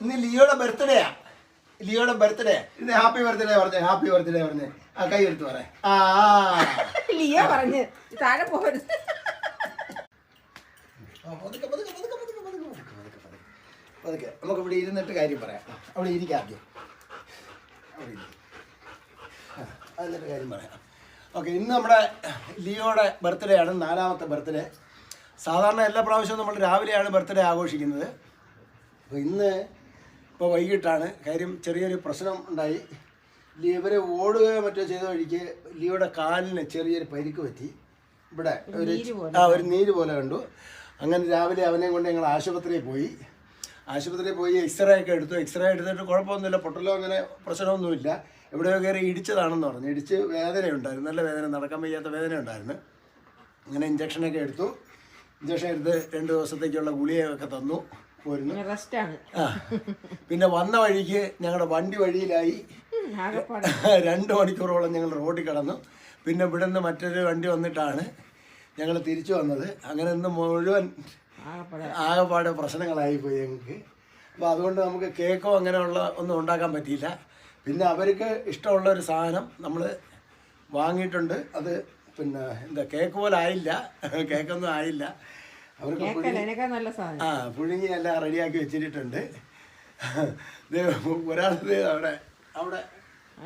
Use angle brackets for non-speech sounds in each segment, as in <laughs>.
ഇന്ന് ലിയോയുടെ ആ ലിയോയുടെ ബർത്ത്ഡേ. ഇന്ന് ഹാപ്പി ബർത്ത്ഡേ പറഞ്ഞേ ഹാപ്പി ബർത്ത്ഡേ പറഞ്ഞേ. ആ കൈ എടുത്ത് പറ. ആ ലിയോ പറഞ്ഞു താഴെ പോകരുത്. നമുക്ക് ഇവിടെ ഇരുന്നിട്ട് കാര്യം പറയാം. അവിടെ ഇരിക്കാം ആദ്യം. അവിടെ കാര്യം പറയാം. ഓക്കെ ഇന്ന് നമ്മുടെ ലിയോയുടെ ബർത്ത്ഡേ ആണ് നാലാമത്തെ ബർത്ത്ഡേ. സാധാരണ എല്ലാ പ്രാവശ്യവും നമ്മൾ രാവിലെയാണ് ബർത്ത്ഡേ ആഘോഷിക്കുന്നത്. അപ്പോൾ ഇന്ന് ഇപ്പോൾ വൈകിട്ടാണ്. കാര്യം ചെറിയൊരു പ്രശ്നം ഉണ്ടായി. ഇവർ ഓടുകയോ മറ്റോ ചെയ്ത വഴിക്ക് ലിയോയുടെ കാലിന് ചെറിയൊരു പരിക്ക് പറ്റി. ഇവിടെ ഒരു ആ ഒരു നീര് പോലെ കണ്ടു. അങ്ങനെ രാവിലെ അവനെയും കൊണ്ട് ഞങ്ങൾ ആശുപത്രിയിൽ പോയി. ആശുപത്രിയിൽ പോയി എക്സ്റേ ഒക്കെ എടുത്തു. എക്സ്റേ എടുത്തിട്ട് കുഴപ്പമൊന്നുമില്ല. പൊട്ടലോ അങ്ങനെ പ്രശ്നമൊന്നുമില്ല. എവിടെയോ കയറി ഇടിച്ചതാണെന്ന് പറഞ്ഞു. ഇടിച്ച് വേദനയുണ്ടായിരുന്നു. നല്ല വേദന നടക്കാൻ വയ്യാത്ത വേദന ഉണ്ടായിരുന്നു അങ്ങനെ ഇഞ്ചക്ഷനൊക്കെ എടുത്തു. ഇഞ്ചക്ഷൻ എടുത്ത് രണ്ട് ദിവസത്തേക്കുള്ള ഗുളികയൊക്കെ തന്നു. പോരുന്നു. റെസ്റ്റാണ്. ആ പിന്നെ വന്ന വഴിക്ക് ഞങ്ങളുടെ വണ്ടി വഴിയിലായി <laughs> രണ്ട് മണിക്കൂറോളം ഞങ്ങൾ റോഡിൽ കിടന്നു. പിന്നെ ഇവിടെ നിന്ന് മറ്റൊരു വണ്ടി വന്നിട്ടാണ് ഞങ്ങൾ തിരിച്ചു വന്നത്. അങ്ങനെ ഇന്ന് മുഴുവൻ ആകെപ്പാടെ. ആകെപ്പാടെ പ്രശ്നങ്ങളായി പോയി ഞങ്ങൾക്ക്. അപ്പോൾ അതുകൊണ്ട് നമുക്ക് കേക്കോ അങ്ങനെയുള്ള ഒന്നും ഉണ്ടാക്കാൻ പറ്റിയില്ല. പിന്നെ അവർക്ക് ഇഷ്ടമുള്ള ഒരു സാധനം നമ്മൾ വാങ്ങിയിട്ടുണ്ട്. അത് പിന്നെ എന്താ കേക്ക് പോലെ ആയില്ല. കേക്കൊന്നും ആയില്ല. അവർക്ക് നല്ല സാധനം. ആ പുഴുങ്ങി എല്ലാം റെഡിയാക്കി വെച്ചിട്ടുണ്ട്. ഒരാൾ അവിടെ അവിടെ.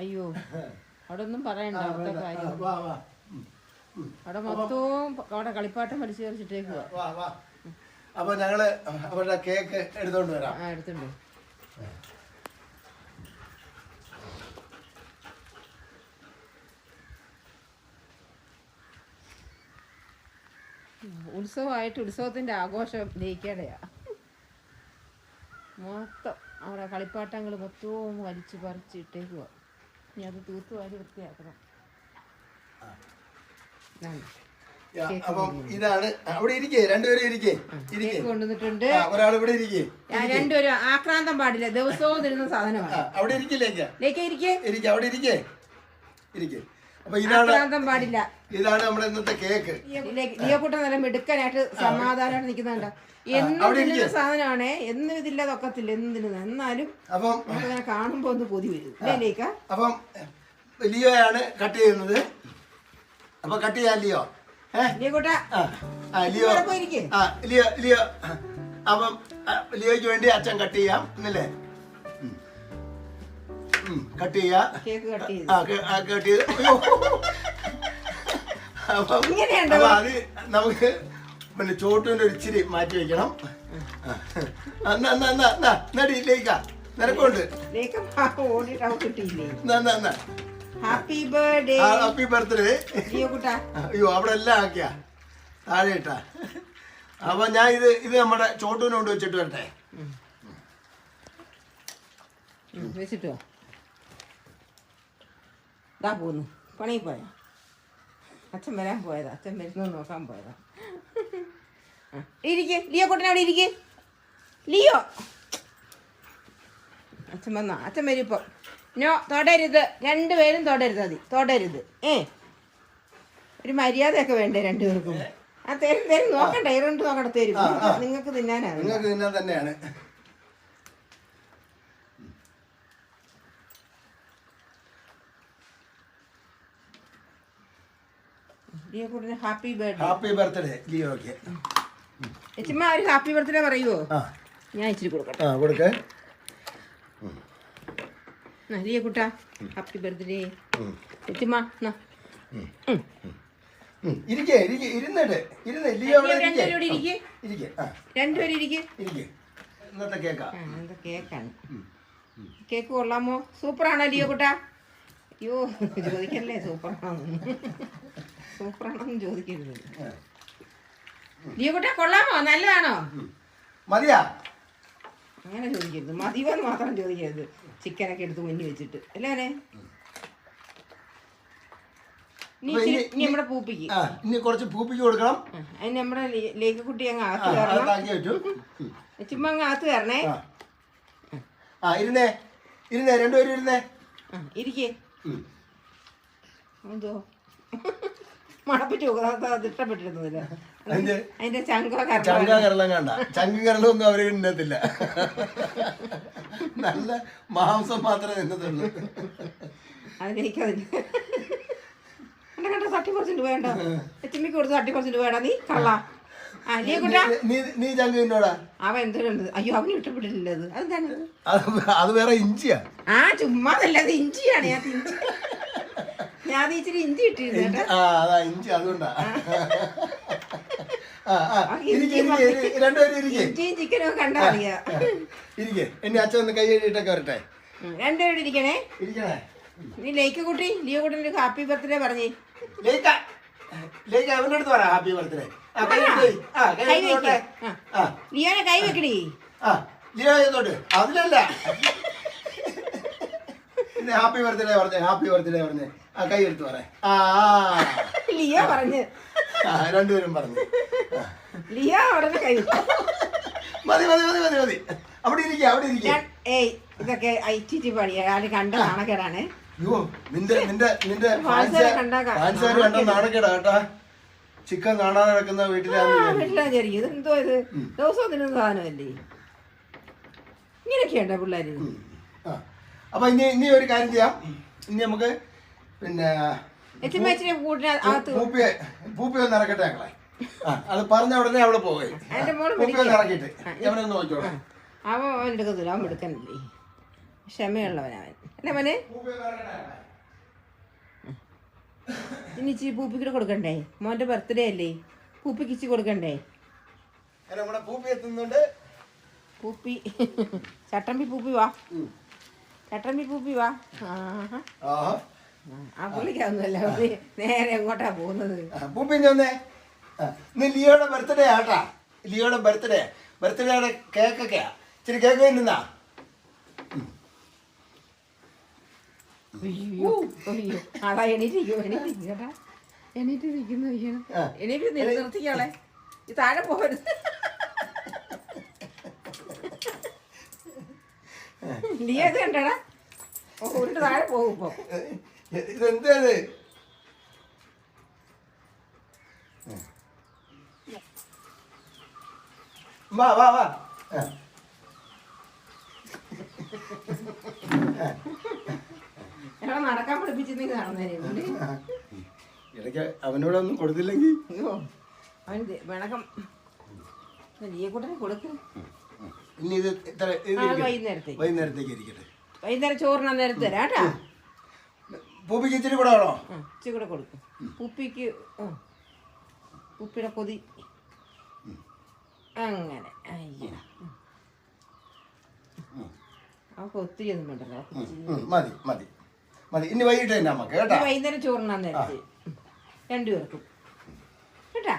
അയ്യോ അവിടെ ഒന്നും പറയണ്ട അവിടുത്തെ കാര്യം. അവിടെ മൊത്തവും അവിടെ കളിപ്പാട്ടം വലിച്ചു കയറിച്ചിട്ടേക്കുക വാ വാ. അപ്പോൾ ഞങ്ങൾ അവരുടെ കേക്ക് എടുത്തോണ്ട് വരാം. ആ എടുത്തുണ്ട് ഉത്സവമായിട്ട് ഉത്സവത്തിന്റെ ആഘോഷം ലയിക്കേണ്ടയാ മൊത്തം അവിടെ കളിപ്പാട്ടങ്ങൾ മൊത്തവും വലിച്ചു പറിച്ച് ഇട്ടേക്കുക ഇനി അത് തൂത്തുവാരി വൃത്തിയാക്കണം. ഇതാണ്. അവിടെ ഇരിക്കേ രണ്ടുപേരും ഇരിക്കേ ഇരിക്കേ. കൊണ്ടുവന്നിട്ടുണ്ട്. ഒരാൾ ഇവിടെ ഇരിക്കേ രണ്ടുപേരും ആക്രാന്തം പാടില്ല. ദിവസവും തരുന്ന സാധനമാണ്. അവിടെ ഇരിക്കില്ലേക്ക് ലേക്ക് ഇരിക്കേ. ഇരിക്കെ അവിടെ ഇരിക്കേ. ഇരിക്കേ. അപ്പൊ ഇതാണ് പാടില്ല. ഇതാണ് നമ്മുടെ ഇന്നത്തെ കേക്ക്. ലിയോക്കുട്ട നല്ല മിടുക്കനായിട്ട് സമാധാനമായിട്ട് നിൽക്കുന്നുണ്ട് എന്നും തിന്നുന്ന സാധനമാണേ. എന്നും ഇതില്ലാതെ ഒക്കത്തില്ല എന്നും തിന്നുന്നത് എന്നാലും അപ്പം നമുക്കിങ്ങനെ കാണുമ്പോ ഒന്ന് പൊതി വരും. ലേക്ക? അപ്പം ലിയോയാണ് കട്ട് ചെയ്യുന്നത്. അപ്പൊ കട്ട് ചെയ്യാൻ ലിയോ. ലിയോ. ലിയോ അപ്പം ലിയോയ്ക്ക് വേണ്ടി അച്ഛൻ കട്ട് ചെയ്യാം. എന്നല്ലേ കട്ട് ചെയ്യാ. കട്ട് ചെയ്ത്. അപ്പം അത് നമുക്ക് പിന്നെ ചോട്ടിന്റെ ഒരു ഇച്ചിരി മാറ്റി വെക്കണം. നടി നിനക്കുണ്ട്. ലേക്ക് എന്നാ ഹാപ്പി ബർത്ത്ഡേ ഹാപ്പി ബർത്ത്ഡേ അയ്യോ അവിടെ എല്ലാം ആക്കിയാ. താഴെ ഇട്ടാ. അപ്പൊ ഞാൻ ഇത് ഇത് നമ്മുടെ ചോട്ടൂന് കൊണ്ട് വെച്ചിട്ട് വരട്ടെ. വെച്ചിട്ടോ? ഇതാ പോന്നു പണി പോയാ അച്ഛൻ വരാൻ പോയതാ അച്ഛൻ വരുന്നത് നോക്കാൻ പോയതാ ഇരിക്ക് ലിയോ കുട്ടൻ അവിടെ ഇരിക്ക് ലിയോ അച്ഛൻ വന്നാ അച്ഛൻ വരും ഇപ്പം നോ തൊടരുത്. രണ്ടുപേരും തൊടരുത് അതി തൊടരുത്. ഏ? ഒരു മര്യാദയൊക്കെ വേണ്ടേ രണ്ടുപേർക്കും ആ തരും തരും. നോക്കണ്ട ഇറണ്ട് നോക്കണ്ട തരും. നിങ്ങൾക്ക് തിന്നാനാണ് നിങ്ങൾക്ക് തിന്നാൻ തന്നെയാണ്. Happy birthday. ഹാപ്പി ബർത്ത്ഡേ ലിയോക്ക് ചുമ്മാ ഒരു ഹാപ്പി ബർത്ത്ഡേ പറയുമോ ആ. ഞാൻ ഇച്ചിരി കൊടുക്കട്ടെ. ആ കൊടുക്ക. ലിയ കുട്ടാ ഹാപ്പി ബർത്ത്ഡേ. ചുമ്മാ എന്നാ. ഇരിക്കേ ഇരിക്കേ ഇരുന്നിട്ട്. ഇരുന്ന് ലിയോ അവിടെ ലിയോ ഇരിക്കേ. രണ്ടുപേരും ഇരിക്ക് ഇരിക്കേ ആ. രണ്ടുപേരും ഇരിക്ക്. ഇരിക്കേ. ഇന്നത്തെ കേക്കാ. ആ കേക്കാണ്. കേക്ക് കൊള്ളാമോ? സൂപ്പറാണോ ലിയോ കുട്ടാ? അയ്യോ ചോദിക്കല്ലേ സൂപ്പറാണോ സൂപ്പറാണോന്ന് ചോദിക്കരുത്. ലിയോ കുട്ട കൊള്ളാമോ? നല്ലതാണോ? മതിയാ? അങ്ങനെ ചോദിക്കരുത്. മതിവെന്ന് മാത്രം ചോദിക്കരുത്. ചിക്കനൊക്കെ എടുത്ത് മുന്നിൽ വെച്ചിട്ട്. അല്ലേ ഇനി- നമ്മുടെ പൂപ്പിക്ക്. ഇനി കുറച്ച് പൂപ്പിക്ക് കൊടുക്കണം. അതിന് നമ്മുടെ ലേക്ക് കുട്ടി അങ്ങ് ആ അകത്ത് അത് കയറണം. ചുമ്മാ അങ്ങ് അകത്ത് കയറണേ. ആ. ഇരുന്നേ. ഇരുന്നേ രണ്ടുപേരും ഇരുന്നേ. ഇരിക്കേ. എന്തോ? മണപ്പിച്ച് നോക്കുന്നത് അത് ഇഷ്ടപ്പെട്ടിരുന്നില്ല അതിന്റെ അതിന്റെ ചങ്കോ കറ ചങ്ക കരളം കണ്ട. ചങ്ക കരളൊന്നും അവർ തിന്നത്തില്ല നല്ല മാംസം മാത്രമേ തിന്നത്തുള്ളൂ. കണ്ട തട്ടി പെർസെന്റ് വേണ്ട. എത്തിമിക്ക് കൊടുത്ത് തട്ടി പെർസെന്റ് വേണ്ട. നീ കള്ള. അവൻ എന്തിനുണ്ട് അയ്യോ അവന് അത് അത് അത് വേറെ ഇഞ്ചിയാ. ആ ചുമ്മാതല്ല അത് ഇഞ്ചിയാണ്. ഞാൻ ഇഞ്ചി ഞാൻ ഇച്ചിരി ഇഞ്ചി ഇട്ടിരുന്നു ആ അതാ ഇഞ്ചി അതുകൊണ്ടാ. ഇഞ്ചിയും ചിക്കനും കണ്ടാ അറിയാ ഇരിക്കെ എന്നെ അച്ഛൻ ഒന്ന് കൈ വരട്ടെ. രണ്ടുപേരും ഇരിക്കണേ. ഇരിക്കണേ. നീ ലേക്ക് കുട്ടി ലിയോ കുട്ടിന്റെ ഹാപ്പി ബർത്ത്ഡേ പറഞ്ഞേ. ലേക്ക ലേക്ക അവന്റെ അടുത്ത് പറ ഹാപ്പി ബർത്ത്ഡേ. ലിയോനെ കൈ വെക്കടി. ആ ലിയോ ചെയ്തോട്ട് അതിലല്ല. പിന്നെ ഹാപ്പി ബർത്ത്ഡേ പറഞ്ഞേ ഹാപ്പി ബർത്ത്ഡേ പറഞ്ഞേ. ആ കൈ എടുത്ത് പറ. ആ. ലിയ പറഞ്ഞു. രണ്ടുപേരും പറഞ്ഞു. ലിയ ഉടനെ കൈ. മതി മതി മതി മതി മതി. അവിടെ ഇരിക്കുക അവിടെ ഇരിക്കുക ഏയ് ഇതൊക്കെ ഐ ടി ടി പണി ആര് കണ്ട നാണക്കേടാണ്. അയ്യോ നിന്റെ നിന്റെ നിന്റെ ഫാൻസുകാർ കണ്ട നാണക്കേടാ. കേട്ടാ. ചിക്കൻ കാണാതെ കിടക്കുന്ന വീട്ടിലാണ് ചെറിയ ഇതെന്തോ ഇത്? ദിവസവും തിന്നുന്ന സാധനമല്ലേ? ഇങ്ങനെയൊക്കെയുണ്ടോ പിള്ളേര്? ഉം. ആ. അപ്പൊ ഇനി ഇനി ഒരു കാര്യം ചെയ്യാം. ഇനി നമുക്ക് പിന്നെ പൂപ്പിയെ പൂപ്പി ഒന്ന് ഇറക്കട്ടെ ഞങ്ങളെ. ആ അത് പറഞ്ഞ ഉടനെ അവൾ പോയി. അതിന്റെ മോൾ പൂപ്പി ഒന്ന് ഇറക്കിയിട്ട് അവനെ ഒന്ന് നോക്കിയോളെ അവൻ അവൻ എടുക്കത്തില്ല അവൻ എടുക്കണില്ലേ ക്ഷമയുള്ളവനവൻ അല്ലേ മോനെ? പൂപ്പി ഒന്ന് ഇറക്കട്ടെ. ഇനി ഇച്ചിരി കൊടുക്കണ്ടേ? മോന്റെ ബർത്ത്ഡേ അല്ലേ? പൂപ്പിക്ക് ഇച്ചിരി കൊടുക്കണ്ടേ? പൂപ്പി എത്തുന്നുണ്ട് പൂപ്പി. ചട്ടമ്പി പൂപ്പി വാ. ഉം. ചട്ടമ്പി പൂപ്പി വാ ആ പുള്ളിക്കൊന്നുമല്ല പുള്ളി നേരെ എങ്ങോട്ടാ പോകുന്നത്? പൂപ്പി വന്നേ. ഇന്ന് ലിയോയുടെ ബർത്ത്ഡേ ആട്ടാ ലിയോയുടെ ബർത്ത്ഡേ ബർത്ത്ഡേയുടെ കേക്കൊക്കെയാ ഇച്ചിരി കേക്ക് നിന്നാ അതാ എണീറ്റിരിക്കും എണീറ്റിരിക്കും കേട്ടാ. എണീറ്റ് നിൽക്കുന്നു അയ്യോ. ആ. എണീറ്റ് നിർത്തിക്കോളെ. ഈ താഴെ പോകരുത് നീ അത് കണ്ടടാ. ഓ ഉരുട്ട് താഴെ പോകും ഇപ്പൊ. ഇതെന്തത്? വാ വാ നടക്കാൻ പഠിപ്പിച്ചിരുന്നെങ്കിൽ നടന്നേനെ. പുള്ളി ഇടയ്ക്ക് അവനോടൊന്നും കൊടുത്തില്ലെങ്കിൽ? അവൻ അവന് ദേ- പിണക്കം നീയെക്കൂട്ടനെ കൊടുക്കും. ഇനി ഇത് ഇത്ര ഇത് ആ ഇരിക്കട്ടെ. വൈകുന്നേരത്തേക്ക്. വൈകുന്നേരത്തേക്ക് ഇരിക്കട്ടെ. വൈകുന്നേരം ചോറിനാ നേരത്തെ തരാം കേട്ടാ. പൂപ്പിക്ക് ഇച്ചിരി കൂടെ വേണോ? ആ ഇച്ചിരി കൂടെ കൊടുക്കും. ഉപ്പിക്ക് ആ ഉപ്പിയുടെ കൊതി അങ്ങനെ അയ്യ. അവൾക്ക് ഒത്തിരി ഒന്നും വേണ്ടല്ലോ അവൾക്ക് ഇച്ചിരി. ഉം, മതി മതി. മതി ഇനി വൈകിട്ട് തന്നെ നമുക്ക് കേട്ടാ. വൈകുന്നേരം ചോറിനാ നേരത്തെ രണ്ടുപേർക്കും. കേട്ടാ?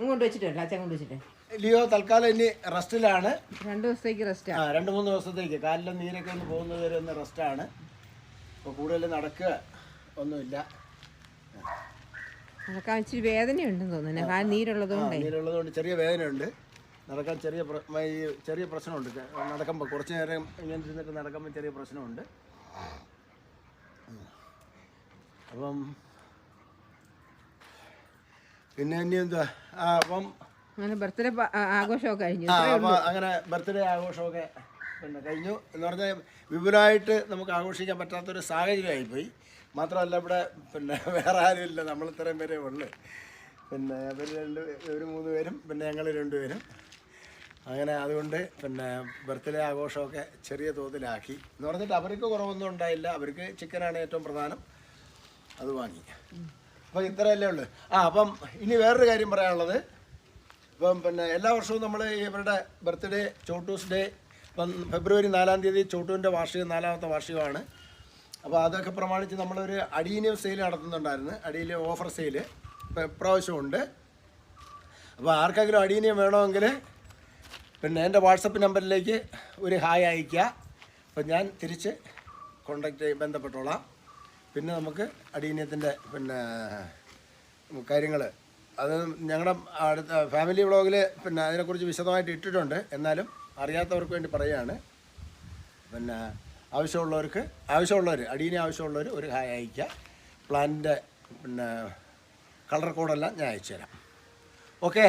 ഇങ്ങോട്ട് വെച്ചിട്ടല്ല അച്ഛൻ കൊണ്ട് വെച്ചിട്ട് ലിയോ തൽക്കാലം ഇനി റെസ്റ്റിലാണ്. രണ്ട് ദിവസത്തേക്ക് റെസ്റ്റ് ആ. രണ്ട് മൂന്ന് ദിവസത്തേക്ക്. കാലിലെ നീരൊക്കെ ഒന്ന് പോകുന്നത് വരെ ഒന്ന് റെസ്റ്റാണ് അപ്പോൾ കൂടുതൽ നടക്കുക ഒന്നുമില്ല. നടക്കാൻ ഇച്ചിരി വേദനയുണ്ടെന്ന് തോന്നുന്നു കാൽ നീരുള്ളത് കൊണ്ടേ നീരുള്ളത് കൊണ്ട് ചെറിയ വേദനയുണ്ട്. നടക്കാൻ ചെറിയ ചെറിയ പ്രശ്നമുണ്ട്. നടക്കുമ്പോൾ കുറച്ച് നേരം ഇങ്ങനെ ഇരുന്നിട്ട് നടക്കുമ്പോൾ ചെറിയ പ്രശ്നമുണ്ട്. അപ്പം പിന്നെ ഇനി എന്താ? ആ അപ്പം അങ്ങനെ ബർത്ത്ഡേ ആഘോഷമൊക്കെ കഴിഞ്ഞു. അങ്ങനെ ബർത്ത്ഡേ ആഘോഷമൊക്കെ പിന്നെ കഴിഞ്ഞു. എന്ന് പറഞ്ഞാൽ വിപുലമായിട്ട് നമുക്ക് ആഘോഷിക്കാൻ പറ്റാത്തൊരു സാഹചര്യമായിപ്പോയി. മാത്രമല്ല ഇവിടെ പിന്നെ വേറെ ആരുമില്ല. നമ്മൾ ഇത്രയും പേരേ ഉള്ളു. പിന്നെ ഇവർ രണ്ട് ഒരു മൂന്ന് പേരും പിന്നെ ഞങ്ങൾ രണ്ടുപേരും അങ്ങനെ അതുകൊണ്ട് പിന്നെ ബർത്ത്ഡേ ആഘോഷമൊക്കെ ചെറിയ തോതിലാക്കി. എന്ന് പറഞ്ഞിട്ട് അവർക്ക് കുറവൊന്നും ഉണ്ടായില്ല. അവർക്ക് ചിക്കനാണ് ഏറ്റവും പ്രധാനം. അത് വാങ്ങി. അപ്പം ഇത്രയല്ലേ ഉള്ളൂ. ആ അപ്പം ഇനി വേറൊരു കാര്യം പറയാനുള്ളത്. ഇപ്പം പിന്നെ എല്ലാ വർഷവും നമ്മൾ ഇവരുടെ ബർത്ത്ഡേ ചോട്ടൂസ് ഡേ ഇപ്പം ഫെബ്രുവരി നാലാം തീയതി ചോട്ടൂന്റെ വാർഷികം നാലാമത്തെ വാർഷികമാണ്. അപ്പോൾ അതൊക്കെ പ്രമാണിച്ച് നമ്മളൊരു അടീനിയം സെയിൽ നടത്തുന്നുണ്ടായിരുന്നു. അടിയിൽ ഓഫർ സെയിൽ ഇപ്പം ഇപ്രാവശ്യമുണ്ട് അപ്പോൾ ആർക്കെങ്കിലും അടീനിയം വേണമെങ്കിൽ പിന്നെ എന്റെ വാട്സപ്പ് നമ്പറിലേക്ക് ഒരു ഹായ് അയയ്ക്കുക. അപ്പം ഞാൻ തിരിച്ച് കോണ്ടാക്ട് ചെയ്ത് ബന്ധപ്പെട്ടോളാം. പിന്നെ നമുക്ക് അടീനിയത്തിന്റെ പിന്നെ കാര്യങ്ങൾ അത് ഞങ്ങളുടെ അടുത്ത ഫാമിലി വ്ളോഗിൽ പിന്നെ അതിനെക്കുറിച്ച് വിശദമായിട്ട് ഇട്ടിട്ടുണ്ട്. എന്നാലും അറിയാത്തവർക്ക് വേണ്ടി പറയുകയാണ് പിന്നെ ആവശ്യമുള്ളവർക്ക് ആവശ്യമുള്ളവർ അടീനെ ആവശ്യമുള്ളവർ ഒരു ഹായ് അയക്കുക പ്ലാനിന്റെ പിന്നെ കളർ കോഡെല്ലാം ഞാൻ അയച്ചു തരാം ഓക്കെ?